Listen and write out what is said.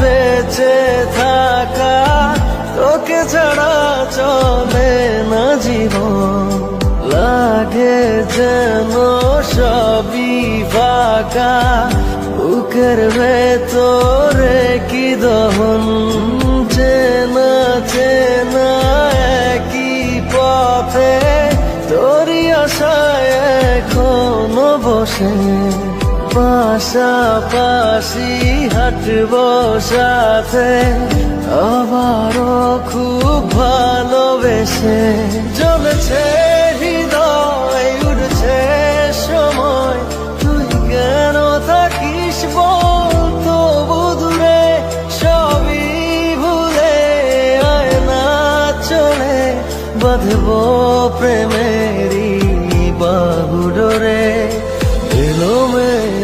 বেঁচে থাকা তোকে ছাড়া চলে না জীবন। লাগে যেন সবই ফাঁকা, বুকের ভেতরে কি দহন? চেনা চেনা একই পথে তোর আশায় এখনও বসে। পাশাপাশি হাঁটব সাথে। আবারও খুব ভালোবেসে। চলেছে হৃদয় উঠছে সময়। তুই কেন থাকিস বলতো বুধুরে সবই ভুলে আয় না চলে। বাঁধব প্রেমেরই